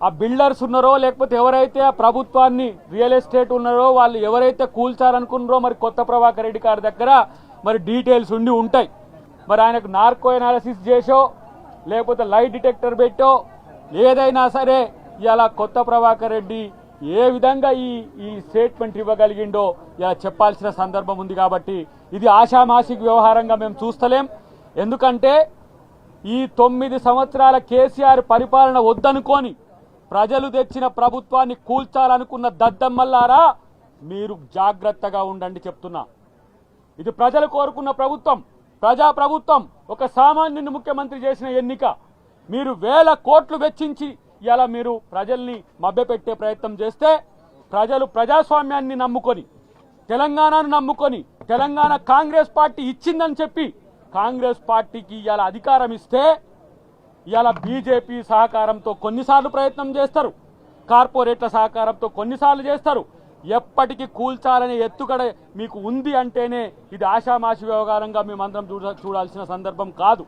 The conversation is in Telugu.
ఆ బిల్డర్స్ ఉన్నారో లేకపోతే ఎవరైతే ఆ ప్రభుత్వాన్ని రియల్ ఎస్టేట్ ఉన్నారో వాళ్ళు ఎవరైతే కూల్చారనుకున్నారో మరి కొత్త ప్రభాకర్ రెడ్డి గారి దగ్గర మరి డీటెయిల్స్ ఉండి ఉంటాయి. మరి ఆయనకు నార్కో ఎనాలిసిస్ చేసో లేకపోతే లైట్ డిటెక్టర్ పెట్టో ఏదైనా సరే ఇలా కొత్త ప్రభాకర్ రెడ్డి ఏ విధంగా ఈ ఈ స్టేట్మెంట్ ఇవ్వగలిగిండో ఇలా చెప్పాల్సిన సందర్భం ఉంది కాబట్టి ఇది ఆషామాషిక వ్యవహారంగా మేము చూస్తలేం. ఎందుకంటే ఈ తొమ్మిది సంవత్సరాల కేసీఆర్ పరిపాలన వద్దనుకొని ప్రజలు తెచ్చిన ప్రభుత్వాన్ని కూల్చాలనుకున్న దద్దమ్మల్లారా మీరు జాగ్రత్తగా ఉండండి చెప్తున్నా. ఇది ప్రజలు కోరుకున్న ప్రభుత్వం ప్రజా ప్రభుత్వం ఒక సామాన్యుని ముఖ్యమంత్రి చేసిన ఎన్నిక. మీరు వేల కోట్లు వెచ్చించి ఇలా మీరు ప్రజల్ని మభ్యపెట్టే ప్రయత్నం చేస్తే ప్రజలు ప్రజాస్వామ్యాన్ని నమ్ముకొని తెలంగాణను నమ్ముకొని తెలంగాణ కాంగ్రెస్ పార్టీ ఇచ్చిందని చెప్పి కాంగ్రెస్ పార్టీకి ఇవాళ అధికారం ఇస్తే ఇలా బీజేపీ సహకారంతో కొన్నిసార్లు ప్రయత్నం చేస్తారు. కార్పొరేట్ల సహకారంతో కొన్నిసార్లు చేస్తారు. ఎప్పటికీ కూల్చాలనే ఎత్తుగడ మీకు ఉంది అంటేనే ఇది ఆషామాషి వ్యవహారంగా మేమందరం చూడాల్సిన సందర్భం కాదు.